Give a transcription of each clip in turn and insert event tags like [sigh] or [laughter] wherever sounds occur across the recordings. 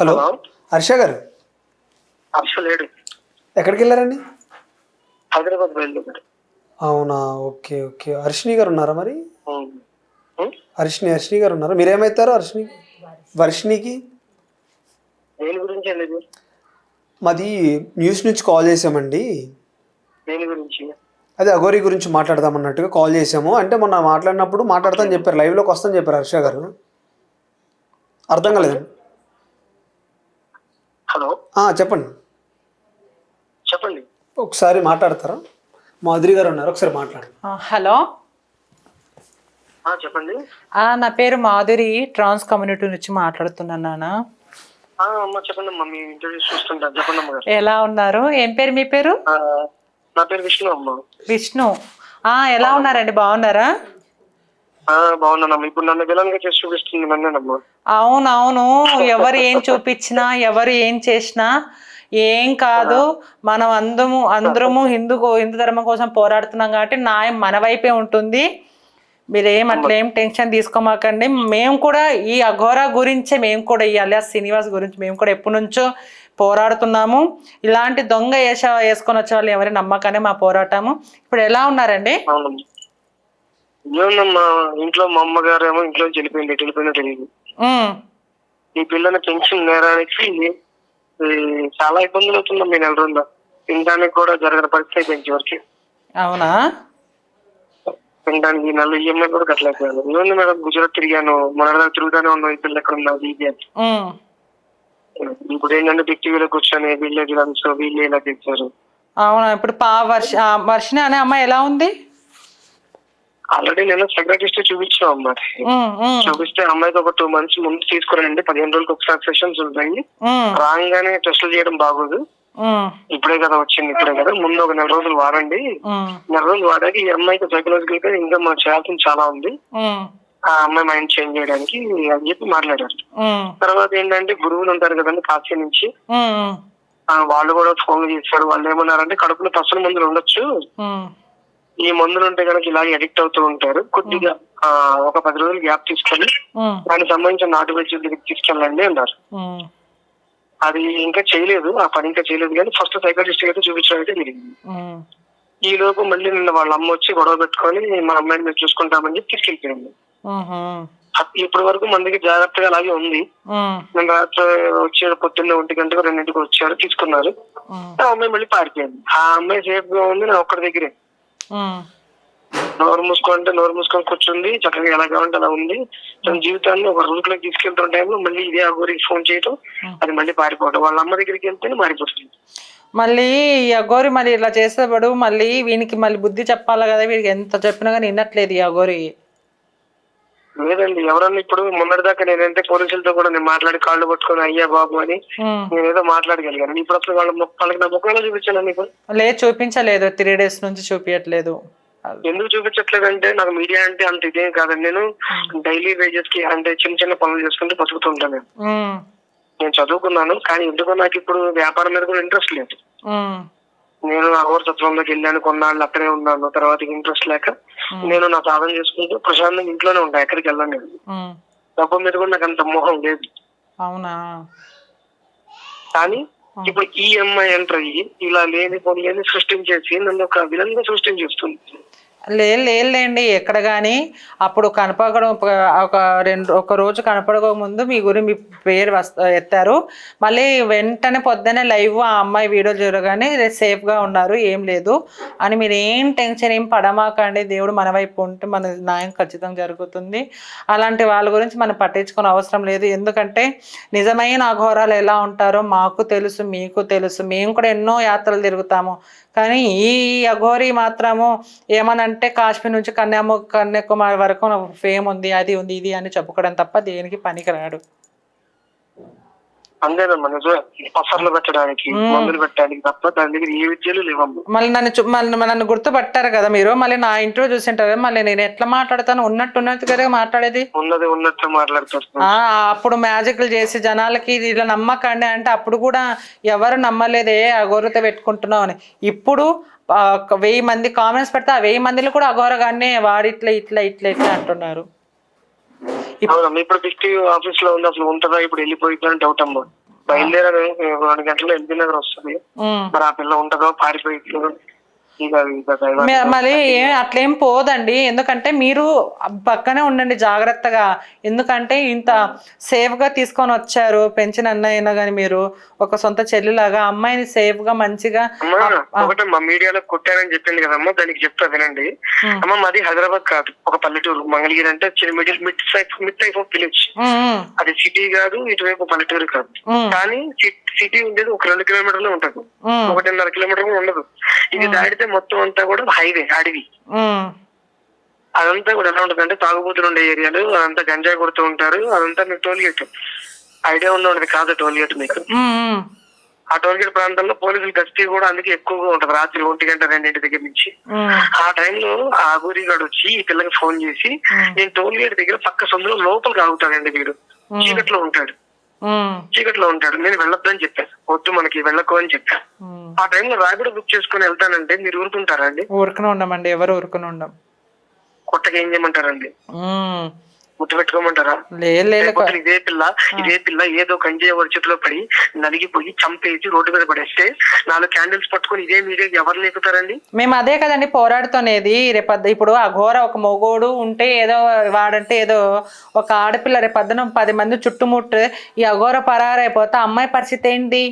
Hello. Harsha గారు. హర్ష లేడు. ఎక్కడికి వెళ్ళారండి హైదరాబాద్ అవునా ఓకే ఓకే. హర్షిని గారు ఉన్నారా మరి? హర్షిని హర్షిని గారు ఉన్నారా? మీరేమవుతారు హర్షిని వర్షినికి దేని గురించి అండి మాది న్యూస్ నుంచి కాల్ చేసామండి. దేని గురించి? అదే అఘోరి గురించి మాట్లాడదాం అన్నట్టుగా కాల్ చేసాము. అంటే మొన్న మాట్లాడినప్పుడు మాట్లాడతాను చెప్పారు. లైవ్లోకి వస్తాను చెప్పారు హర్ష గారు. అర్థం కాలేదండి. హలో. ఆ, చెప్పండి. చెప్పండి. ఒకసారి మాట్లాడతారా? మాధురి గారు ఉన్నారు ఒకసారి మాట్లాడండి. ఆ, హలో. ఆ, చెప్పండి. ఆ, నా పేరు మాధురి ట్రాన్స్ కమ్యూనిటీ నుంచి మాట్లాడుతున్నాను నాన్న. ఆ, అమ్మ చెప్పండి ఎలా ఉన్నారు? ఏం పేరు మీ పేరు? ఆ, నా పేరు విష్ణు అమ్మ. విష్ణు. ఆ, ఎలా ఉన్నారండి? బాగున్నారా? ఆ, బాగున్నానమ్మ. ఇప్పుడు నన్ను విలన్గా చేసి చూపిస్తుంది నన్నేనమ్మ. అవునవును. ఎవరు ఏం చూపించినా ఎవరు ఏం చేసినా ఏం కాదు. మనం అందము అందరము హిందూ హిందూ ధర్మం కోసం పోరాడుతున్నాం కాబట్టి న్యాయం మన వైపే ఉంటుంది. మీరు అట్లా ఏం టెన్షన్ తీసుకోమాకండి. మేము కూడా ఈ అఘోరా గురించే మేము కూడా ఈ అలియాస్ శ్రీనివాస్ గురించి మేము కూడా ఎప్పటి నుంచో పోరాడుతున్నాము. ఇలాంటి దొంగ వేష వేసుకొని వచ్చే వాళ్ళు ఎవరి నమ్మకానే మా పోరాటము. ఇప్పుడు ఎలా ఉన్నారండి? ఇంట్లో మా అమ్మగారు ఏమో ఇంట్లో వెళ్ళిపోయింది వెళ్ళిపోయినా తెలియదు ఈ పిల్లని పెన్షన్ నేరానికి చాలా ఇబ్బందులు అవుతుందమ్మా ఈ నెల రోజుల్లో. తినడానికి కూడా జరగని పరిస్థితి అయిపోయింది చివరికి. అవునా? తినడానికి నెల ఈఎంఐ కూడా కట్టలేకపోయాను. ఏముంది మేడం గుజరాత్ తిరిగాను మొన్న తిరుగుతానే ఉన్నాను ఈ పిల్ల ఎక్కడ ఉన్నది ఇది అని. ఇప్పుడు ఏంటంటే బిగ్ టీవీలో కూర్చొని విలేజ్ రన్స్ వీళ్ళు ఇలా తెచ్చారు అవునా? ఇప్పుడు పా వర్ష ఆ, వర్షిణి అనే అమ్మాయి ఎలా ఉంది? ఆల్రెడీ నేను సెక్రటరిస్ట్ చూపించాను అమ్మాయి చూపిస్తే అమ్మాయికి ఒక టూ మంత్స్ ముందు తీసుకురండి పదిహేను రోజులకు ఒకసారి సెషన్స్ ఉంటాయి. రాగానే టెస్టులు చేయడం బాగోదు. ఇప్పుడే కదా వచ్చింది ఇప్పుడే కదా. ముందు ఒక నెల రోజులు వాడండి. నెల రోజులు వాడాక ఈ అమ్మాయికి సైకలాజికల్గా ఇంకా మనం చేయాల్సింది చాలా ఉంది. ఆ అమ్మాయి మైండ్ చేంజ్ చేయడానికి అని చెప్పి మాట్లాడారు. తర్వాత ఏంటంటే గురువులు ఉంటారు కదండి కాశీ నుంచి. వాళ్ళు కూడా ఫోన్ చేశారు. వాళ్ళు ఏమన్నారంటే కడుపులో పసల మందులు ఉండొచ్చు. ఈ మందులు ఉంటే కనుక ఇలాగే అడిక్ట్ అవుతూ ఉంటారు. కొద్దిగా ఆ, ఒక పది రోజులు గ్యాప్ తీసుకొని దానికి సంబంధించిన నాటు వైద్యుల దగ్గరికి తీసుకెళ్ళండి అన్నారు. అది ఇంకా చేయలేదు. ఆ పని ఇంకా చేయలేదు కానీ ఫస్ట్ సైకాలజిస్ట్ అయితే చూపించడం అయితే జరిగింది. ఈ లోపు మళ్ళీ నిన్న వాళ్ళ అమ్మ వచ్చి గొడవ పెట్టుకొని మా అమ్మాయిని మీరు చూసుకుంటామని చెప్పి తీసుకెళ్ళిపోయింది. ఇప్పటి వరకు మన దగ్గర జాగ్రత్తగా అలాగే ఉంది. నేను రాత్రి వచ్చారు పొద్దున్నే ఒంటి గంటకు రెండింటికి వచ్చారు తీసుకున్నారు. ఆ అమ్మాయి మళ్ళీ పారిపోయింది. ఆ అమ్మాయి సేఫ్గా ఉంది నేను ఒక్కడి దగ్గరే. నోరు మూసుకుంటే నోరు మూసుకొని కూర్చుంది చక్కగా ఎలా కావాలంటే అలా ఉంది. తన జీవితాన్ని ఒక రూట్లోకి తీసుకెళ్తున్న టైంలో మళ్ళీ ఇదే ఆ ఊరికి ఫోన్ చేయటం అది మళ్ళీ పారిపోవడం వాళ్ళ అమ్మ దగ్గరికి వెళ్తేనే మారిపోతుంది. మళ్ళీ ఈ అఘోరి మళ్ళీ ఇలా చేసేవాడు మళ్ళీ వీనికి మళ్ళీ బుద్ధి చెప్పాలి కదా వీడికి ఎంత చెప్పినా కానీ వినట్లేదు ఈ అఘోరి లేదండి ఎవరన్నా ఇప్పుడు మొన్నటిదాకా నేనంటే పోలీసులతో కూడా నేను మాట్లాడి కాళ్ళు పట్టుకొని అయ్యా బాబు అని నేనేదో మాట్లాడగలిగాను. ఇప్పుడు అసలు వాళ్ళ వాళ్ళకి నా ముఖంలో చూపించాను నీకు? లేదు చూపించలేదు. త్రీ డేస్ నుంచి చూపించట్లేదు ఎందుకు చూపించట్లేదంటే నాకు మీడియా అంటే అంత ఇదేం కాదండి. నేను డైలీ వేజెస్కి అంటే చిన్న చిన్న పనులు చేసుకుంటూ బతుకుతూ ఉంటాను నేను. చదువుకున్నాను కానీ ఎందుకో నాకు ఇప్పుడు వ్యాపారం మీద కూడా ఇంట్రెస్ట్ లేదు. నేను అఘోరతత్వంలోకి వెళ్ళాను కొన్నాళ్ళు అక్కడే ఉన్నాను. తర్వాత ఇంట్రెస్ట్ లేక నేను నా సాధన చేసుకుంటూ ప్రశాంతంగా ఇంట్లోనే ఉంటాను ఎక్కడికి వెళ్ళాను నేను. డబ్బు మీద కూడా నాకు అంత మోహం లేదు. అవునా? కానీ ఇప్పుడు ఈ అమ్మాయి ఎంటర్ అయ్యి ఇలా లేని పొందని సృష్టించేసి నన్ను ఒక విధంగా సృష్టించేస్తుంది. లేదు లేదులేండి ఎక్కడ కానీ అప్పుడు కనపడడం ఒక రెండు ఒక రోజు కనపడక ముందు మీ గురి మీ పేరు వస్త ఎత్తారు. మళ్ళీ వెంటనే పొద్దున్నే లైవ్ ఆ అమ్మాయి వీడియో చూడగానే సేఫ్గా ఉన్నారు ఏం లేదు అని మీరు ఏం టెన్షన్ ఏం పడమాకండి. దేవుడు మన వైపు ఉంటే మన న్యాయం ఖచ్చితంగా జరుగుతుంది. అలాంటి వాళ్ళ గురించి మనం పట్టించుకునే అవసరం లేదు. ఎందుకంటే నిజమైన అఘోరాలు ఎలా ఉంటారో మాకు తెలుసు మీకు తెలుసు. మేము కూడా ఎన్నో యాత్రలు తిరుగుతాము. కానీ ఈ అఘోరి మాత్రము ఏమనంటే కాశ్మీర్ నుంచి కన్యాము కన్యాకుమారి వరకు ఫేమ్ ఉంది అది ఉంది ఇది అని చెప్పుకోవడం తప్ప దేనికి పనికిరాడు. అంతేనమ్మా నిజమే. పసర్లు పెట్టడానికి మందులు పెట్టడానికి తప్ప దాని దగ్గర ఏ విద్యలు లేవమ్మా. మళ్ళీ నన్ను చూ- మళ్ళీ నన్ను గుర్తుపట్టారు కదా మీరు మళ్ళీ నా ఇంటర్వ్యూ చూసింటారు కదా, మళ్ళీ నేను ఎట్లా మాట్లాడతాను ఉన్నట్టు ఉన్నట్టుగానే మాట్లాడేది. ఉన్నది ఉన్నట్టు మాట్లాడుతారు. అప్పుడు మ్యాజిక్లు చేసి జనాలకి ఇలా నమ్మకండి అంటే అప్పుడు కూడా ఎవరు నమ్మలేదే అఘోరత పెట్టుకుంటున్నావు అని. ఇప్పుడు వెయ్యి మంది కామెంట్స్ పెడితే ఆ వెయ్యి మందిలో కూడా అఘోరగానే వాడిట్లా ఇట్లా ఇట్లా ఇట్లా అంటున్నారు. అవునమ్మా ఇప్పుడు బిగ్ ఆఫీస్లో ఉంది అసలు ఉంటుందా? ఇప్పుడు వెళ్ళిపోయిందా అని డౌట్ అమ్మా. బయలుదేరాను ఒక రెండు గంటల్లో ఎల్బీ నగర్ వస్తుంది. మరి ఆ పిల్ల ఉంటుందో పారిపోయి ఇక ఇక దైవ మే- మళ్ళీ ఏ- అట్లేం పోదండి. ఎందుకంటే మీరు పక్కనే ఉండండి జాగ్రత్తగా. ఎందుకంటే ఇంత సేఫ్గా తీసుకొని వచ్చారు పెంచిన అన్నయ్య కానీ మీరు. ఒక సొంత చెల్లిలాగా అమ్మాయిని సేఫ్గా మంచిగా ఒకటి మా మీడియాలో కొట్టానని చెప్పింది కదమ్మా దానికి చెప్తా వినండి. అమ్మ మాది హైదరాబాద్ కాదు ఒక పల్లెటూరు మంగళగిరి అంటే చిన్న middle mid type mid type of village అది సిటీ కాదు ఇటువైపు పల్లెటూరు కాదు. కానీ సిటీ ఉండేది ఒక రెండు కిలోమీటర్లు ఉంటది. ఒకటిన్నర కిలోమీటర్ ఉండదు. ఇది దాటితే మొత్తం అంతా కూడా హైవే అడవి. అదంతా కూడా ఎలా ఉంటుంది అంటే తాగుబోతులు ఉండే ఏరియాలు అదంతా గంజాయి కొడుతూ ఉంటారు అదంతా మీకు టోల్ గేట్ ఐడియా ఉండి ఉండదు కాదు టోల్ గేట్ మీకు ఆ టోల్ గేట్ ప్రాంతంలో పోలీసులు గస్తీ కూడా అందుకే ఎక్కువగా ఉంటది రాత్రి ఒంటి గంట రెండింటి దగ్గర నుంచి. ఆ టైంలో ఆ ఊరిగాడు వచ్చి ఈ పిల్లకి ఫోన్ చేసి నేను టోల్ గేట్ దగ్గర పక్క సొందులో లోపలికి ఆగుతాడండి వీడు. చీకట్లో ఉంటాడు. చీకట్లో ఉంటాడు. నేను వెళ్ళొద్దని చెప్పాను వద్దు మనకి వెళ్ళకు అని చెప్పాను. ఆ. టైంలో రాపిడో బుక్ చేసుకుని వెళ్తానంటే మీరు ఊరుకుంటారా అండి? ఊరుకుని ఉండమండి. ఎవరు ఊరుకుని ఉండం. కొత్తగా ఏం చేయమంటారండి? ముద్దు పెట్టుకోమంటారా ఇదే పిల్ల ఇదే పిల్ల ఏదో గంజాయి వాడి చేతిలో పడి నలిగిపోయి చంపేసి రోడ్డు మీద పడేస్తే నాలుగు క్యాండిల్స్ పట్టుకొని ఇదే మీడియా ఎవరు లేకుతారండి మేము అదే కదండి పోరాడుతునేది. రేపద్ద ఇప్పుడు అఘోర ఒక మొగోడు ఉంటే ఏదో వాడంటే ఏదో ఒక ఆడపిల్ల రేపొద్దున పది మంది చుట్టుముట్టు ఈ అఘోర పరారైపోతే ఆ అమ్మాయి పరిస్థితి ఏంటి?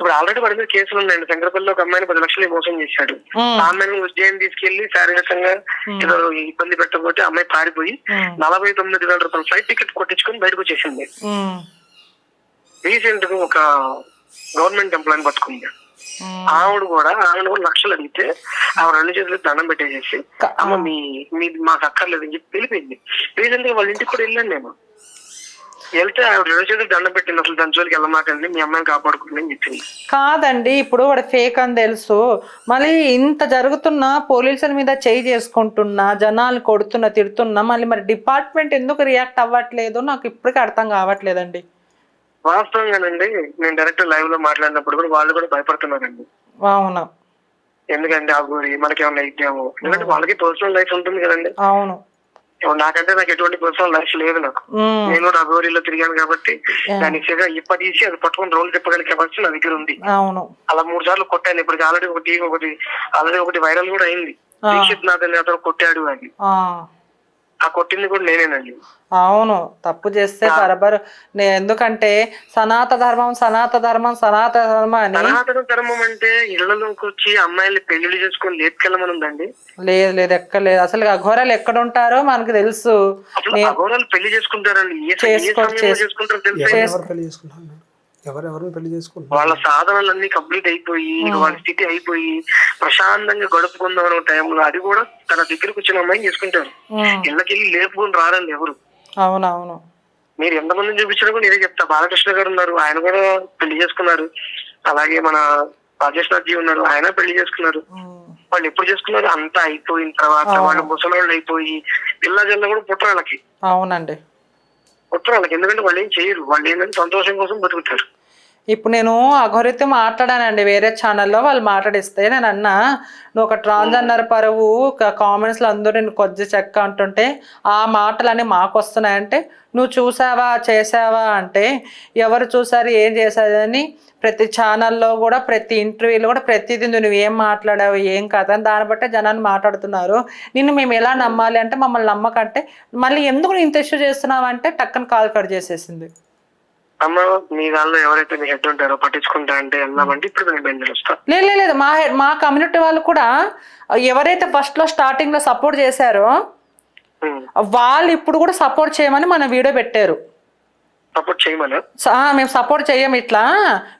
ఇప్పుడు ఆల్రెడీ వాడి మీద కేసులు ఉన్నాయండి. శంకరపల్లిలో ఒక అమ్మాయిని పది లక్షలు మోసం చేశాడు. ఆ. అమ్మాయిని ఉజ్జయిన్ తీసుకెళ్ళి శారీరకంగా ఏదో ఇబ్బంది పెట్టకపోతే అమ్మాయి పారిపోయి నలభై తొమ్మిది వేల రూపాయల ఫ్లైట్ టికెట్ కొట్టించుకొని బయటకు వచ్చేసింది. రీసెంట్గా ఒక గవర్నమెంట్ ఎంప్లాయ్ పట్టుకుంది. ఆవిడ కూడా ఆవిడ కూడా లక్షలు అడిగితే ఆవిడ రెండు చేతులకు దండం పెట్టేసేసి అమ్మ మీ మీ మాకు అక్కర్లేదు అని చెప్పి వెళ్ళిపోయింది. రీసెంట్గా వాళ్ళ ఇంటికి కూడా వెళ్ళాను నేను. వెళ్తే ఆవిడ రెండు చేతులకు దండం పెట్టింది. అసలు దాని జోలికి వెళ్ళమాకండి. మీ అమ్మాయిని అని చెప్పింది. కాదండి ఇప్పుడు వాడు ఫేక్ అని తెలుసు. మళ్ళీ ఇంత జరుగుతున్నా పోలీసుల మీద చేయి చేసుకుంటున్నా జనాలు కొడుతున్నా తిడుతున్నా మళ్ళీ మరి డిపార్ట్మెంట్ ఎందుకు రియాక్ట్ అవ్వట్లేదు నాకు ఇప్పటికీ అర్థం కావట్లేదండి. వాస్తవంగానండి నేను డైరెక్ట్ లైవ్లో మాట్లాడినప్పుడు కూడా వాళ్ళు కూడా భయపడుతున్నారండి. అవును. ఎందుకంటే ఆ గురి మనకి ఏమైనా ఇద్దాము. ఎందుకంటే వాళ్ళకి పర్సనల్ లైఫ్ ఉంటుంది కదండి. అవును. ఇప్పుడు నాకంటే నాకు ఎటువంటి పర్సనల్ లైఫ్ లేదు నాకు. నేను కూడా అగోరీలో తిరిగాను కాబట్టి దానికి సరిగా ఇప్ప తీసి అది పట్టుకొని రోడ్లు తిప్పగలిగే కెపాసిటీ నా దగ్గర ఉంది. అవును. అలా మూడు సార్లు కొట్టాను. ఇప్పటికి ఆల్రెడీ ఒకటి ఒకటి ఆల్రెడీ ఒకటి వైరల్ కూడా అయింది. దీక్షిత్ నాథ్ అనే అతను కొట్టాడు అని. ఆ, కొట్టింది కూడా నేనేనండి. అవును తప్పు చేస్తే బరబర్. నే- ఎందుకంటే సనాత ధర్మం సనాత ధర్మం సనాత ధర్మం అని సనాతన ధర్మం అంటే ఇళ్ళలోకి వచ్చి అమ్మాయిల్ని పెళ్ళి చేసుకొని లేపుకెళ్ళమని ఉందండి లేదు లేదు ఎక్కడ లేదు. అసలు అఘోరాలు ఎక్కడ ఉంటారో మనకు తెలుసు. అసలు అఘోరాలు పెళ్ళి చేసుకుంటారండి. ఏ ఏ చేసుకో- సమయంలో చేసు- చేసుకుంటారో తెలుసా? ఎవరు ఎవరు పెళ్ళి చేసుకుంటున్నారు ఎవరెవరిని పెళ్ళి చేసుకుంటున్నారు? వాళ్ళ సాధనలన్నీ కంప్లీట్ అయిపోయి వాళ్ళ స్థితి అయిపోయి ప్రశాంతంగా గడుపుకుందాం అనే టైంలో అది కూడా తన దగ్గరకు వచ్చిన అమ్మాయిని చేసుకుంటారు. ఇళ్ళకెళ్ళి లేపుకొని రారండి ఎవరు? అవునవును. మీరు ఎంతమందిని చూపించినా కూడా నేనే చెప్తా. బాలకృష్ణ గారు ఉన్నారు ఆయన కూడా పెళ్ళి చేసుకున్నారు. అలాగే మన రాజేష్ నాథ్ జీ ఉన్నారు ఆయన పెళ్ళి చేసుకున్నారు. వాళ్ళు ఎప్పుడు చేసుకున్నారు? అంతా అయిపోయిన తర్వాత వాళ్ళు ముసలోళ్ళు అయిపోయి పిల్ల జల్ల కూడా పుట్టరు వాళ్ళకి అవునండి. పుట్టరు వాళ్ళకి ఎందుకంటే వాళ్ళు ఏం చేయరు. వాళ్ళు ఏంటంటే సంతోషం కోసం బతుకుతారు. ఇప్పుడు నేను అఘోరితో మాట్లాడానండి వేరే ఛానల్లో వాళ్ళు మాట్లాడిస్తే నేను అన్నా నువ్వు ఒక ట్రాన్స్జెండర్ పరువు కామెంట్స్లో అందరూ నేను కొద్ది చెక్క అంటుంటే ఆ మాటలన్నీ మాకు వస్తున్నాయంటే నువ్వు చూసావా చేసావా అంటే ఎవరు చూసారు ఏం చేశారని ప్రతి ఛానల్లో కూడా ప్రతి ఇంటర్వ్యూలో కూడా ప్రతిదీ నువ్వు ఏం మాట్లాడావు ఏం కథ అని దాన్ని బట్టే జనాన్ని మాట్లాడుతున్నారు. నిన్ను మేము ఎలా నమ్మాలి అంటే మమ్మల్ని నమ్మకంటే మళ్ళీ ఎందుకు నువ్వు ఇంత ఇష్యూ చేస్తున్నావు అంటే టక్కన కాల్ కట్ చేసేసింది. అమ్మ మీ దానిలో ఎవరైతే మీ హెడ్ ఉంటారో పట్టించుకుంటా అంటే వెళ్దామంటే ఇప్పుడు నేను బయలుదేరి వస్తా. లేదు లేదు, మా మా కమ్యూనిటీ వాళ్ళు కూడా ఎవరైతే ఫస్ట్లో స్టార్టింగ్లో సపోర్ట్ చేశారో. వాళ్ళు ఇప్పుడు కూడా సపోర్ట్ చేయమని మన వీడియో పెట్టారు. సపోర్ట్ చేయమని మేము సపోర్ట్ చెయ్యం ఇట్లా.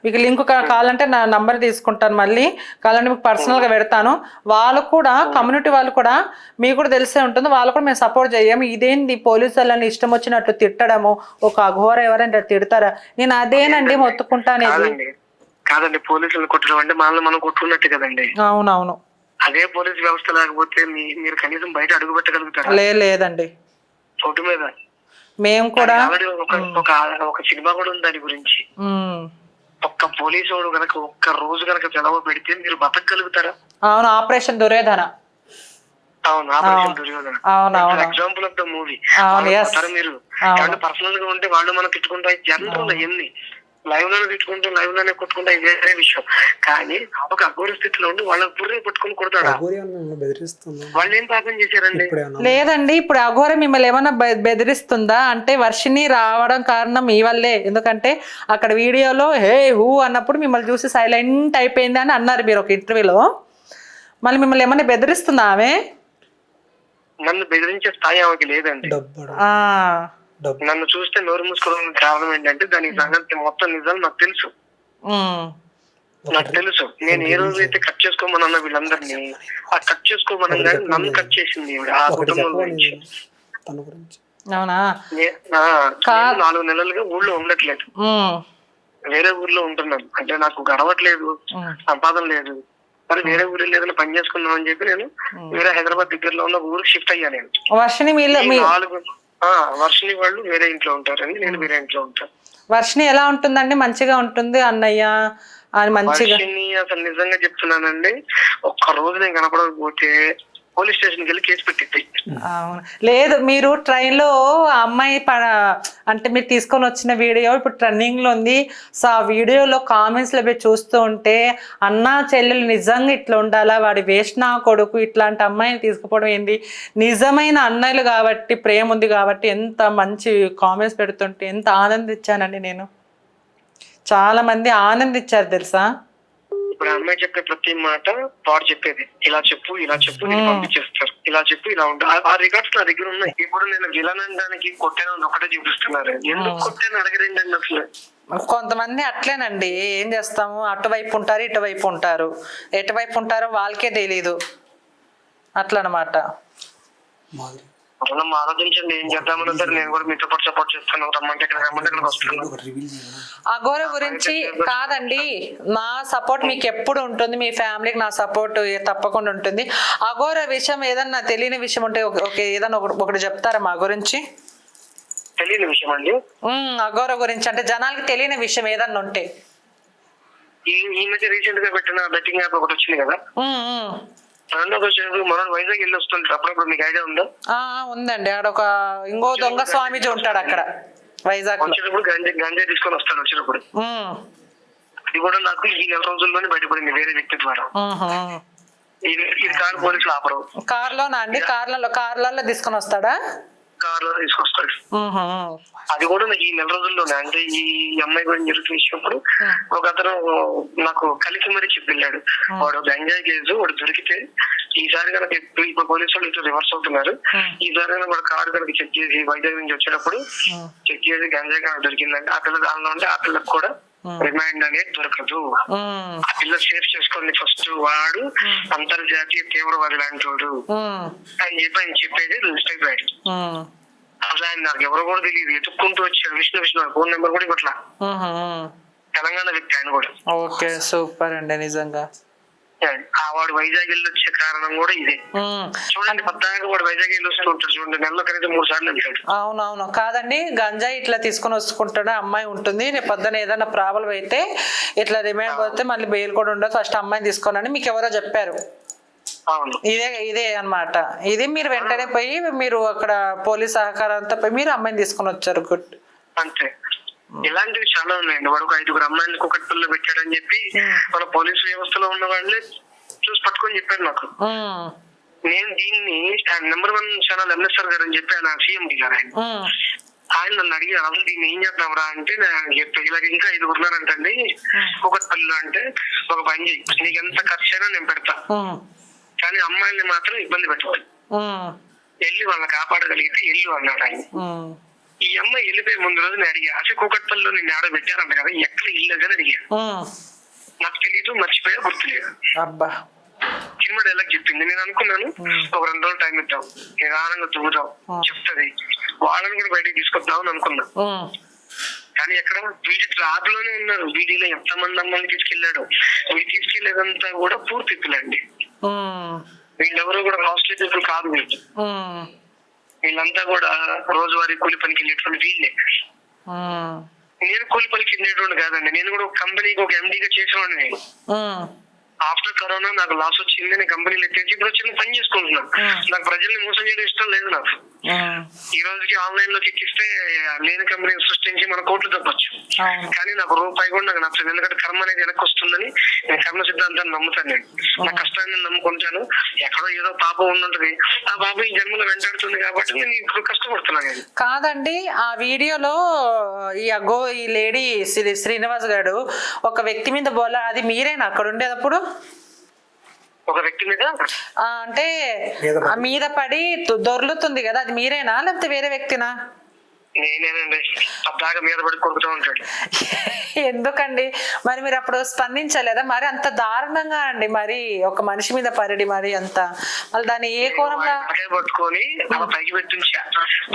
మీకు లింక్ కా- కావాలంటే నా నంబర్ తీసుకుంటాను మళ్ళీ. కావాలంటే మీకు పర్సనల్గా పెడతాను. వాళ్ళు కూడా కమ్యూనిటీ వాళ్ళు కూడా మీకు కూడా తెలిసే ఉంటుంది. వాళ్ళు కూడా మేము సపోర్ట్ చెయ్యము ఇదేంది? పోలీసు వాళ్ళని ఇష్టం వచ్చినట్టు తిట్టడము. ఒక అఘోర ఎవరైనా తిడతారా? నేను అదేనండి మొత్తుకుంటానేది కాదండి. కాదండి పోలీసులు కొట్టడం అంటే మనల్ని మనం కొట్టుకున్నట్టు కదండి. అవునవును. అదే పోలీస్ వ్యవస్థ లేకపోతే మీరు కనీసం బయట అడుగు పెట్టగలుగుతారా లే లేదండి. మీద? మేము కూడా ఒక ఒక సినిమా కూడా ఉంది దాని గురించి. ఒక్క పోలీసు వాడు కనుక ఒక్క రోజు కనుక సెలవు పెడితే మీరు బతకగలుగుతారా? అవును ఆపరేషన్ దుర్యోధన. అవును ఆపరేషన్ దుర్యోధన. అవును అవును. Example of the movie. మీరు. పర్సనల్గా ఉంటే వాళ్ళు మనం తిట్టుకుంటా జనరల్ ఎన్ని లైవ్లోనే తిట్టుకుంటూ లైవ్లోనే కొట్టుకుంటా ఇది వేరే విషయం. కానీ ఒక అఘోర స్థితిలో ఉండి వాళ్ళ బుర్రే పట్టుకొని కొడతాడా? ఏమన్నా వాళ్ళు ఏం పాపం చేశారండి? ఇప్పుడు ఏమన్నా లేదండి ఇప్పుడు అఘోర మిమ్మల్ని ఏమైనా బె- బెదిరిస్తుందా? అంటే వర్షిని రావడం కారణం మీ వల్లే. ఎందుకంటే అక్కడ వీడియోలో హే హూ అన్నప్పుడు మిమ్మల్ని చూసి సైలెంట్ అయిపోయింది అని అన్నారు మీరు ఒక ఇంటర్వ్యూలో. మళ్ళీ మిమ్మల్ని ఏమైనా బెదిరిస్తుందా ఆమె? నన్ను బెదిరించే స్థాయి ఆమెకి లేదండి. నన్ను చూస్తే నోరు మూసుకోవడానికి కారణం ఏంటంటే దానికి సంగతి మొత్తం నిజాలు నాకు తెలుసు. నాకు తెలుసు. నేను ఏ రోజు అయితే కట్ చేసుకోమన్నా వీళ్ళందరినీ ఆ కట్ చేసుకోమనగా నన్ను కట్ చేసింది ఈవిడ ఆ కుటుంబం గురించి. తన గురించి. అవునా? నే- ఆ, నేను నాలుగు నెలలుగా ఊళ్ళో ఉండట్లేదు. వేరే ఊర్లో ఉంటున్నాను. అంటే నాకు గడవట్లేదు సంపాదన లేదు. మరి వేరే ఊరిలో ఏదైనా పని చేసుకుందాం అని చెప్పి నేను వేరే హైదరాబాద్ దగ్గరలో ఉన్న ఊరికి షిఫ్ట్ అయ్యా నేను. నాలుగు వర్షిని వాళ్ళు వేరే ఇంట్లో ఉంటారండి నేను వేరే ఇంట్లో ఉంటాను వర్షిని ఎలా ఉంటుందండి? మంచిగా ఉంటుంది అన్నయ్య? అని మంచిగా అసలు నిజంగా చెప్తున్నానండి ఒక్క రోజు నేను కనపడకపోతే పోలీస్ స్టేషన్కి వెళ్ళి కేసు పెట్టింది అవును. లేదు మీరు ట్రైన్లో లో అమ్మాయి అంటే మీరు తీసుకొని వచ్చిన వీడియో ఇప్పుడు ట్రెండింగ్లో ఉంది. సో ఆ వీడియోలో కామెంట్స్లో లో చూస్తూ ఉంటే అన్న చెల్లెలు నిజంగా ఇట్లా ఉండాలా? వాడి వేస్ట్ నా కొడుకు. ఇట్లాంటి అమ్మాయిని తీసుకుపోవడం ఏంది? నిజమైన అన్నయ్యలు కాబట్టి ప్రేమ ఉంది కాబట్టి ఎంత మంచి కామెంట్స్ పెడుతుంటే ఎంత ఆనందించానండి నేను. చాలా మంది ఆనందించారు తెలుసా? ఇప్పుడు అమ్మాయి చెప్పే ప్రతి మాట వాడు చెప్పేది. ఇలా చెప్పు ఇలా చెప్పు నేను పంపించేస్తారు. ఇలా చెప్పు ఇలా ఉంటా ఆ రికార్డ్స్ నా దగ్గర ఉన్నాయి. ఇప్పుడు నేను విలన్ అనడానికి కొట్టాను ఒకటే చూపిస్తున్నారు. ఎందుకు కొట్టాను అడగరేంటండి అసలు? కొంతమంది అట్లేనండి. ఏం చేస్తాము? అటువైపు ఉంటారు ఇటువైపు ఉంటారు. ఎటువైపు ఉంటారో వాళ్ళకే తెలీదు. అట్లా మనం ఆలోచించండి. ఏం చేద్దామని సరే నేను కూడా మీతో పాటు సపోర్ట్ చేస్తాను. రమ్మంటే ఇక్కడ రమ్మంటే ఇక్కడికి వస్తున్నాను. అఘోర గురించి కాదండి. నా సపోర్ట్ మీకు ఎప్పుడు ఉంటుంది. మీ ఫ్యామిలీకి నా సపోర్ట్ తప్పకుండా ఉంటుంది. అఘోర విషయం ఏదన్నా తెలియని విషయం ఉంటే ఒక ఏదన్నా ఒకటి ఒకటి చెప్తారా మా గురించి? తెలియని విషయం అండి. అఘోర గురించి అంటే జనాలకి తెలియని విషయం ఏదన్నా ఉంటే. ఈ ఈ మధ్య రీసెంట్గా పెట్టిన బెట్టింగ్ యాప్ ఒకటి వచ్చింది కదా? వైజాగ్ వెళ్ళి వస్తుంటారు అప్పుడప్పుడు మీకు ఐడియా ఉందా? ఆ, ఉందండి. ఆడ ఒక ఇంకో దొంగ స్వామీజీ ఉంటాడు అక్కడ వైజాగ్లో వచ్చేటప్పుడు గంజా గంజా తీసుకొని వస్తాడు వచ్చేటప్పుడు. అది కూడా నాకు ఈ నెల రోజుల్లోనే బయటపడింది వేరే వ్యక్తి ద్వారా. ఇది ఇది కారు పోలీసులు ఆపరు కార్లోనా అండి? కార్లలో కార్లలో తీసుకొని వస్తాడా? కారు తీసుకొస్తాడు. అది కూడా నాకు ఈ నెల రోజుల్లోనే. అంటే ఈ అమ్మాయి గురించి జరుగుతున్నప్పుడు ఒక అతను నాకు కలిసి మరీ చెప్పిళ్ళాడు వాడు గంజాయి కేసు వాడు దొరికితే ఈసారి కనుక ఇప్పుడు పోలీసు వాళ్ళు ఇటు రివర్స్ అవుతున్నారు. ఈసారి కనుక వాడు కారు కనుక చెక్ చేసి వైజాగ్ నుంచి వచ్చేటప్పుడు చెక్ చేసి గంజాయి కనుక దొరికిందంటే ఆ పిల్ల దానిలో ఉంటే ఆ పిల్లకు కూడా రిమైండ్ అనేది దొరకదు. ఆ పిల్ల సేఫ్ చేసుకోండి ఫస్ట్ వాడు అంతర్జాతీయ తీవ్రవాది లాంటి వాడు. అని చెప్పి ఆయన చెప్పేది లిస్ట్. అసలు ఆయన నాకు ఎవరు కూడా తెలియదు. ఎత్తుక్కుంటూ వచ్చాడు. విష్ణు విష్ణు ఫోన్ నెంబర్ కూడా ఇవ్వట్లా. తెలంగాణ వ్యక్తి ఆయన కూడా. ఓకే సూపర్ అండి నిజంగా. ఆ వాడు వైజాగ్ వెళ్ళి వచ్చే కారణం కూడా ఇదే. చూడండి పద్దాక వాడు వైజాగ్ వెళ్ళి వస్తూ ఉంటాడు చూడండి నెలలో కనీసం మూడు సార్లు వెళ్తాడు. అవునవును. కాదండి గంజాయి ఇట్లా తీసుకొని వచ్చుకుంటాడు అమ్మాయి ఉంటుంది. రేపు పొద్దున ఏదైనా ప్రాబ్లం అయితే ఇట్లా రిమైండ్ పోతే మళ్ళీ బెయిల్ కూడా ఉండదు. ఫస్ట్ అమ్మాయిని తీసుకోనని మీకు ఎవరో చెప్పారు. అవును. ఇదే ఇదే అన్నమాట. ఇది మీరు వెంటనే పోయి మీరు అక్కడ పోలీస్ సహకారంతో పోయి మీరు అమ్మాయిని తీసుకొని వచ్చారు. గుడ్. అంతే. ఇలాంటివి చాలా ఉన్నాయండి. వాడు ఒక ఐదుగురు అమ్మాయిలు కుక్కట్పల్లిలో పెట్టాడని చెప్పి మన పోలీసు వ్యవస్థలో ఉన్న వాళ్ళే చూసి పట్టుకొని చెప్పారు నాకు. నేను దీన్ని నెంబర్ వన్ ఛానల్ ఎంఎస్ఆర్ గారు అని చెప్పి ఆయన సీఎండి గారు ఆయన. ఆయన నన్ను అడిగారు అసలు దీన్ని ఏం చేద్దాం రా అంటే నేను చెప్పి ఇలా ఇంకా ఐదుగురు ఉన్నారంటండి. కుక్కట్పల్లిలో అంటే ఒక పని చెయ్యి. నీకు ఎంత ఖర్చు అయినా నేను పెడతా. కానీ అమ్మాయిల్ని మాత్రం ఇబ్బంది పెట్టాలి ఉమ్. వెళ్ళి వాళ్ళని కాపాడగలిగితే ఇల్లు అన్నాడు ఆయన. ఈ అమ్మాయి వెళ్ళిపోయి ముందు రోజు నేను అడిగా అసలు కూకట్పల్లిలో నిన్ను ఆడ పెట్టారంట కదా? ఎక్కడ ఇల్లు అని అడిగా. నాకు తెలియదు మర్చిపోయా గుర్తులేదు. అబ్బా. సినిమా డైలాగ్ చెప్పింది. నేను అనుకున్నాను ఒక రెండు రోజులు టైం ఇద్దాం నిదానంగా తుగుతాం చెప్తది. వాళ్ళని కూడా బయటకు తీసుకొద్దాం అని అనుకున్నా. కానీ ఎక్కడ వీడి ట్రాప్లోనే ఉన్నారు. వీడిలో ఎంత మంది అమ్మాయిని తీసుకెళ్ళాడు వీడు తీసుకెళ్ళేదంతా కూడా పూర్తి పిల్లండి ఉమ్. వీళ్ళెవరూ కూడా కాస్ట్లీ పీపుల్ కాదు వీళ్ళు. వీళ్ళంతా కూడా రోజువారీ కూలి పనికి వెళ్ళేటువంటి వీళ్ళే. నేను కూలి పనికి వెళ్ళేటువంటి కాదండి నేను కూడా ఒక కంపెనీకి ఒక ఎండీగా చేసేవాడిని నేను. ఆఫ్టర్ కరోనా నాకు లాస్ వచ్చింది నేను కంపెనీలో ఎత్తేసి ఇప్పుడు వచ్చి నేను పని చేసుకుంటున్నాను నాకు ప్రజల్ని మోసం చేయడం ఇష్టం లేదు నాకు. ఈ రోజుకి ఆన్లైన్లోకి ఎక్కిస్తే లేని కంపెనీ సృష్టించి మన కోట్లు తప్పచ్చు. కానీ నాకు రూపాయి కూడా నాకు నచ్చదు. ఎందుకంటే కర్మ అనేది వెనక్కి వస్తుందని నేను కర్మ సిద్ధాంతాన్ని నమ్ముతాను నేను. నా కష్టాన్ని నేను నమ్ముకుంటాను. ఎక్కడో ఏదో పాపం ఉన్నది. ఆ పాపం ఈ జన్మలో వెంటాడుతుంది కాబట్టి నేను ఇప్పుడు కష్టపడుతున్నాను నేను. కాదండి ఆ వీడియోలో ఈ అగో ఈ లేడీ శ్రీ శ్రీనివాస్ గారు ఒక వ్యక్తి మీద బోల అది మీరేనా? అక్కడ ఉండేటప్పుడు ఒక వ్యక్తి మీద? అంటే మీద పడి. ఆ మీద పడి దొ- దొర్లుతుంది కదా అది మీరేనా? లేకపోతే వేరే వ్యక్తినా? నేనేనండి. మీద పడి కొడుకుతూ ఉంటాడు. [laughs] ఎందుకండి? మరి మీరు అప్పుడు స్పందించలేదా? మరి అంత దారుణంగా అండి మరి ఒక మనిషి మీద పరడి మరి అంత. మళ్ళీ దాన్ని ఏ తలకాయ పట్టుకొని అలా పైకి పెట్టించా.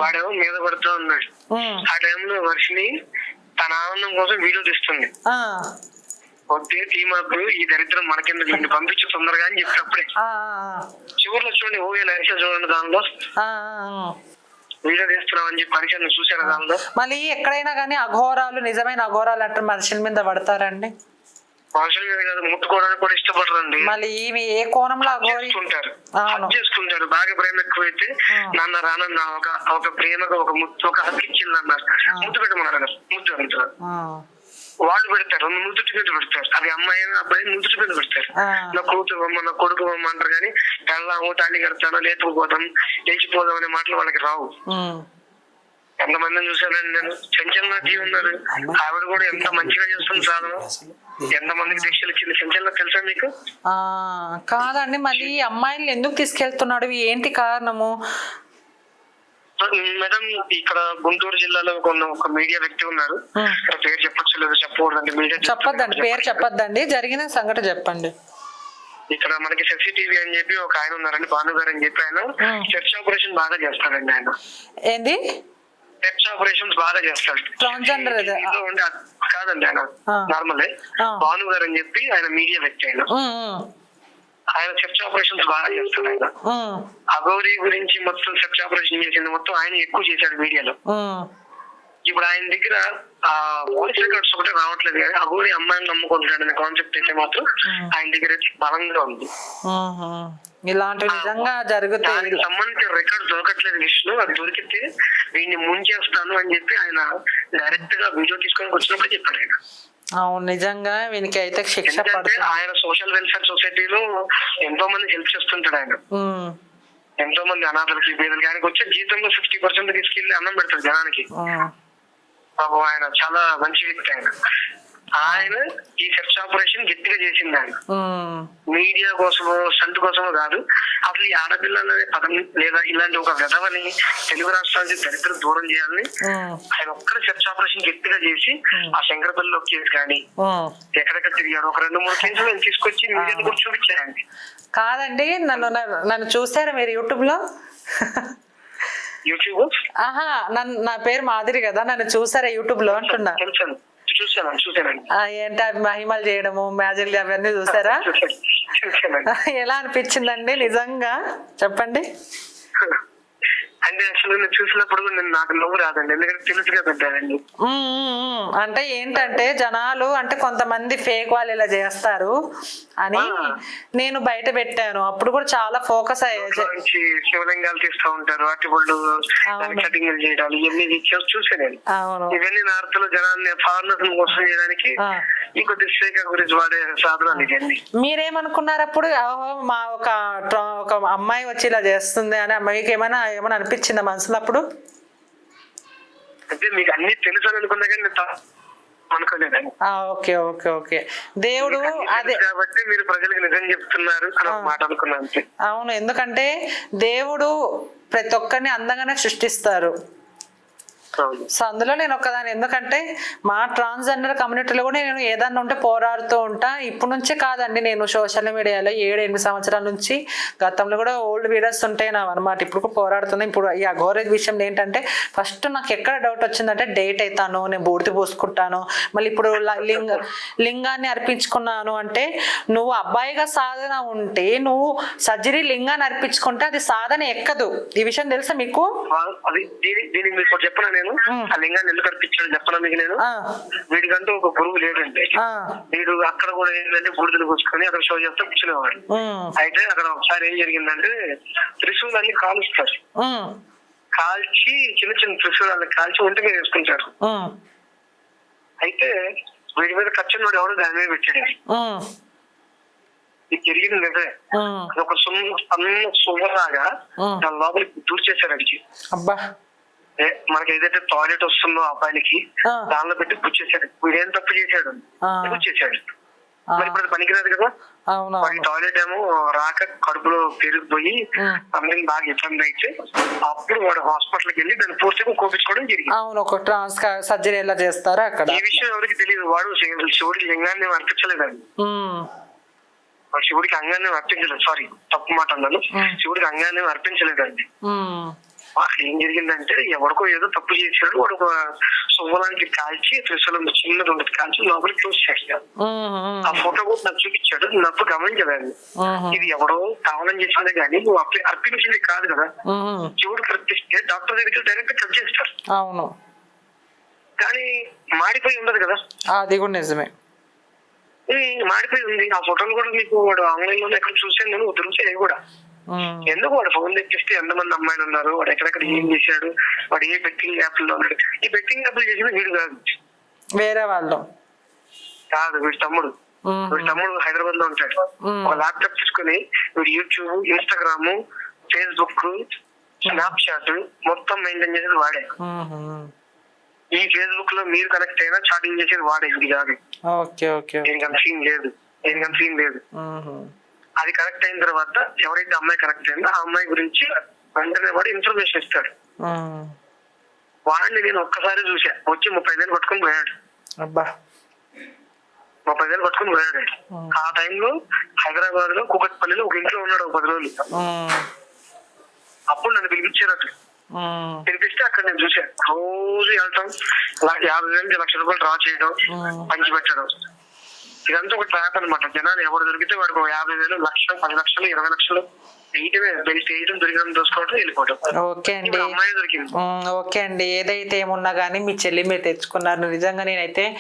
వాడేమో మీద పడుతూ ఉన్నాడు. ఆ టైంలో వర్షిని తన ఆనందం కోసం వీడియో తీస్తుంది. ఆ, వద్దే టీమాకు ఈ దరిద్రం మనకెందుకు? వీడిని పంపించు తొందరగా అని చెప్పినప్పుడే చివరిలో చూడండి ఓ లైసెన్స్ చూడండి దానిలో. వీడియో తీస్తున్నాం అని చెప్పి పరిచయం చూసాను దానిలో? మళ్ళీ ఎక్కడైనా కానీ అఘోరాలు నిజమైన అఘోరాలు అంటే మనుషుల మీద పడతారండి. మనుషుల మీద కాదు ముట్టుకోవడానికి కూడా ఇష్టపడరండి. మళ్ళీ ఈమె ఏ కోణంలో అఘోరి? చేసుకుంటారు. బాగా ప్రేమ ఎక్కువైతే. నాన్న రానన్న ఒక ఒక ప్రేమగా ఒక ముద్దు ఒక హక్ ఇచ్చింది అన్నారు ఆ. ముద్దు పెట్టమన్నారు ముద్దు అంటారు వాళ్ళు పెడతారు. ముద్దుటి మీద పెడతారు. అది అమ్మాయి అబ్బాయి ముద్దుటి మీద పెడతారు. నా కూతురు అమ్మ నా కొడుకు అమ్మ అంటారు కానీ పెళ్ళాము తాళి కడతాను లేకపోతాం లేచిపోదాం అనే మాటలు వాళ్ళకి రావు. ఎంతమందిని చూసానండి నేను? చెంచల్ నటి ఉన్నారు. ఆవిడ కూడా ఎంత మంచిగా చేస్తుంది సాధన ఎంతమందికి దీక్షలు ఇచ్చింది? చెంచల్ తెలుసా మీకు? కాదండి. మళ్ళీ ఈ అమ్మాయిల్ని ఎందుకు తీసుకెళ్తున్నాడు? ఏంటి కారణము? మేడం ఇక్కడ గుంటూరు జిల్లాలో కొన్ని ఒక మీడియా వ్యక్తి ఉన్నారు. పేరు చెప్పొచ్చు లేదు చెప్పకూడదండి మీడియా చెప్పొద్దండి పేరు చెప్పొద్దండి జరిగిన సంగతి చెప్పండి. ఇక్కడ మనకి శశి టీవీ అని చెప్పి ఒక ఆయన ఉన్నారండి భాను గారు అని చెప్పి ఆయన. చర్చ్ ఆపరేషన్ బాగా చేస్తాడండి ఆయన. ఏంది? చర్చ్ ఆపరేషన్స్ బాగా చేస్తాడు. కాదండి ఆయన. నార్మలే. ఆ. భాను గారు అని చెప్పి ఆయన మీడియా వ్యక్తి ఆయన. ఆయన చర్చ్ ఆపరేషన్స్ బాగా చేస్తాడు ఆయన. అగౌరీ గురించి మొత్తం చర్చ్ ఆపరేషన్ చేసింది మొత్తం ఆయన ఎక్కువ చేశాడు మీడియాలో. ఇప్పుడు ఆయన దగ్గర ఆ వాయిస్ రికార్డ్స్ ఒకటే రావట్లేదు కానీ అగోరి అమ్మాయిని నమ్ముకుంటాడు అనే కాన్సెప్ట్ అయితే మాత్రం. ఆయన దగ్గర బలంగా ఉంది. ఇలాంటివి నిజంగా జరుగుతాయి సంబంధించిన రికార్డ్ దొరకట్లేదు విష్ణు. అది దొరికితే వీడిని ముంచేస్తాను అని చెప్పి ఆయన డైరెక్ట్గా వీడియో తీసుకొని వచ్చినప్పుడు చెప్పాడు ఆయన. అవును నిజంగా వీనికి అయితే శిక్ష పడుతుంది. ఆయన సోషల్ వెల్ఫేర్ సొసైటీలో ఎంతో మంది హెల్ప్ చేస్తుంటాడు ఆయన. ఎంతో మంది అనాథలకి పేదలకి ఆయనకు వచ్చే జీతంలో ఫిఫ్టీ పర్సెంట్ తీసుకెళ్ళి అన్నం పెడతాడు జనానికి. పాపం ఆయన చాలా మంచి వ్యక్తి ఆయన. ఆయన ఈ సెర్చ్ ఆపరేషన్ గట్టిగా చేసింది ఆయన మీడియా కోసమో స్టంట్ కోసమో కాదు. అసలు ఈ ఆడపిల్ల అనే పదం లేదా ఇలాంటి ఒక విధవని తెలుగు రాష్ట్రాల నుంచి దరిద్రం దూరం చేయాలని ఆయన ఒక్కడ సెర్చ్ ఆపరేషన్ గట్టిగా చేసి ఆ. శంకరపల్లిలో కేసు కానీ. ఎక్కడెక్కడ తిరిగాడు ఒక రెండు మూడు కేసులు నేను తీసుకొచ్చి మీడియా కూడా చూపించానండి. కాదండి నన్ను నన్ను- చూసారా మీరు యూట్యూబ్లో యూట్యూబ్? ఆహా నన్ను నా పేరు మాదిరి కదా నన్ను చూసారా యూట్యూబ్లో అంటున్నా చూసాను చూసానండి ఏంటి అవి మహిమలు చేయడము మ్యాజిక్లు అవన్నీ చూసారా? [laughs] ఎలా అనిపించిందండి నిజంగా? చెప్పండి. [laughs] అంటే అసలు నేను చూసినప్పుడు కూడా నేను నాకు నవ్వు రాదండి ఎందుకంటే ఉమ్, ఉమ్. అంటే ఏంటంటే జనాలు అంటే కొంతమంది ఫేక్ వాళ్ళు ఇలా చేస్తారు అని. నేను బయట పెట్టాను అప్పుడు కూడా చాలా ఫోకస్ అయ్యే నుంచి శివలింగాలు తీస్తూ ఉంటారు అట్టి వాళ్ళు అవును. కటింగ్ చేయడాలు ఇవన్నీ చూ- చూసా నేను అవును ఇవన్నీ నార్త్లో జనాన్ని ఫారినర్స్ మోసం చేయడానికి ఆ. ఈ కొద్ది ఫేక్ గురించి వాడే సాధనాలు ఇవన్నీ మీరేమనుకున్నారు అప్పుడు మా ఒక ఒక అమ్మాయి వచ్చి ఇలా చేస్తుంది అని మీకు ఏమైనా ఏమైనా అనిపించిందా మనసులో అప్పుడు? అంటే మీకు అన్ని తెలుసు అని అనుకున్నా కానీ అనుకోలేదండి ఓకే ఓకే ఓకే. దేవుడు అదే కాబట్టి మీరు ప్రజలకు నిజం చెప్తున్నారు అని ఒక మాట అనుకున్నాను అంతే. అవును ఎందుకంటే దేవుడు ప్రతి ఒక్కరిని అందంగానే సృష్టిస్తారు. సో అందులో నేను ఒకదాని ఎందుకంటే మా ట్రాన్స్జెండర్ కమ్యూనిటీలో కూడా నేను ఏదన్నా ఉంటే పోరాడుతూ ఉంటా. ఇప్పుడు నుంచే కాదండి నేను సోషల్ మీడియాలో ఏడు ఎనిమిది సంవత్సరాల నుంచి గతంలో కూడా ఓల్డ్ వీడియోస్ ఉంటాయి నా అనమాట ఇప్పుడు కూడా పోరాడుతున్నా ఇప్పుడు ఈ అఘోరేజ్ విషయం ఏంటంటే ఫస్ట్ నాకు ఎక్కడ డౌట్ వచ్చిందంటే డేట్ అవుతాను నేను బూడిద పోసుకుంటాను. మళ్ళీ ఇప్పుడు లింగ లింగాన్ని అర్పించుకున్నాను అంటే నువ్వు అబ్బాయిగా సాధన ఉంటే నువ్వు సర్జరీ లింగాన్ని అర్పించుకుంటే అది సాధన ఎక్కదు. ఈ విషయం తెలుసా మీకు? చెప్పనా నేను. ఆ. లింగాన్ని ఎందుకు అర్పించాడు చెప్పనా మీకు నేను? వీడికంటూ ఒక గురువు లేడండి. వీడు అక్కడ కూడా ఏంటంటే బూడిదలు కూర్చుకొని అక్కడ షో చేస్తే కూర్చునేవాడు. అయితే అక్కడ ఒకసారి ఏం జరిగిందంటే త్రిశూలాన్ని కాలుస్తారు. కాల్చి చిన్న చిన్న త్రిశూలాన్ని కాల్చి ఒంటి మీద వేసుకుంటారు అయితే వీడి మీద ఖర్చున్నోడు ఎవడో దాని మీద పెట్టాడు. ఇది జరిగింది నిజమే. ఒక సున్న సన్న. దాని లోపలికి దూర్చేశారు అడిగి. అబ్బా. మనకి ఏదైతే టాయిలెట్ వస్తుందో ఆ. దానిలో పెట్టి పుచ్చేశాడు వీడేం తప్పు చేశాడు? ఆ. మరి ఇప్పుడు పనికిరాదు కదా? టాయిలెట్ ఏమో రాక కడుపులో పెరిగిపోయి. అందరికి బాగా ఇబ్బంది అయితే అప్పుడు వాడు హాస్పిటల్కి వెళ్ళి దాన్ని పూర్తిగా కోపించుకోవడం జరిగింది. అవును ఒక ట్రాన్స్ సర్జరీ ఎలా చేస్తారో అక్కడ. ఈ విషయం ఎవరికి తెలియదు. వాడు శివ- శివుడికి లింగాన్ని వాడు శివుడికి అంగాన్ని అర్పించలేదు. సారీ తప్పు మాట అన్నాను. శివుడికి అంగాన్ని అర్పించలేదండి. అక్కడ ఏం జరిగిందంటే ఎవరికో ఏదో తప్పు చేశాడు వాడు ఒక సువ్వలానికి కాల్చి త్రిశూలం చిన్నది ఉండదు కాల్చి లోపలికి క్లోజ్ చేశాడు. ఆ ఫోటో కూడా నాకు చూపించాడు నాకు గమనించలేదు. ఇది ఎవడో కావాలని చేసిందే కానీ నువ్వు అర్పి- అర్పించింది కాదు కదా. ఉమ్, శివుడు కర్పిస్తే డాక్టర్ దగ్గరికి డైరెక్ట్ కట్ చేస్తారు అవును. కానీ మాడిపోయి ఉండదు కదా. అది కూడా నిజమే. మాడిపోయి ఉంది. ఆ ఫోటోలు కూడా మీకు వాడు ఆన్లైన్లో ఎక్కడ చూసాను నేను దొరుకుతాయి కూడా ఎందుకు వాడు ఫోన్ తెప్పిస్తే ఎంతమంది అమ్మాయిలు ఉన్నారు? వాడు ఎక్కడెక్కడ ఏం చేశాడు? వాడు ఏ బెట్టింగ్ యాప్లో ఉన్నాడు? ఈ బెట్టింగ్ యాప్ చేసిన వీడు కాదు. వేరే వాళ్ళు. కాదు వీడి తమ్ముడు. వీడి తమ్ముడు హైదరాబాద్లో ఉంటాడు. ఒక ల్యాప్టాప్ తీసుకుని వీడు యూట్యూబ్ ఇన్స్టాగ్రామ్ ఫేస్బుక్ స్నాప్చాట్ మొత్తం మెయింటైన్ చేసేది వాడే. ఈ ఫేస్బుక్లో మీరు కనెక్ట్ అయినా చాటింగ్ చేసేది వాడే ఇది కాదు. ఓకే దేనికంత సీన్ లేదు. దేనికంత సీన్ లేదు. అది కనెక్ట్ అయిన తర్వాత ఎవరైతే అమ్మాయి కనెక్ట్ అయిందో ఆ అమ్మాయి గురించి వెంటనే వాడు ఇన్ఫర్మేషన్ ఇస్తాడు. వాడిని నేను ఒక్కసారి చూసా. వచ్చి ముప్పై వేలు పట్టుకొని పోయాడు. అబ్బా. ముప్పై వేలు పట్టుకొని పోయాడు. ఆ. టైంలో హైదరాబాద్లో కూకట్పల్లిలో ఒక ఇంట్లో ఉన్నాడు ఒక పది రోజులు. అప్పుడు నన్ను పిలిపించారట ఉమ్, పిలిపిస్తే అక్కడ నేను చూసా. రోజు వెళ్తాం. యాభై వేల నుంచి లక్ష రూపాయలు డ్రా చేయడం. పంచి పెట్టడం. ఇదంతా ఒక ట్రాప్ అనమాట జనాలు ఎవరు దొరికితే వాడికి ఒక యాభై వేలు లక్ష పది లక్షలు ఇరవై లక్షలు ఓకే అండి. ఓకే అండి. ఏదైతే ఏమున్నా కానీ మీ చెల్లి మీరు తెచ్చుకున్నారు. నిజంగా నేనైతే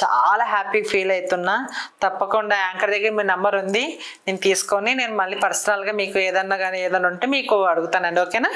చాలా హ్యాపీ ఫీల్ అవుతున్నా. తప్పకుండా యాంకర్ దగ్గర మీ నెంబర్ ఉంది. నేను తీసుకొని నేను మళ్ళీ పర్సనల్గా మీకు ఏదన్నా కానీ ఏదన్నా ఉంటే మీకు అడుగుతానండి. ఓకేనా?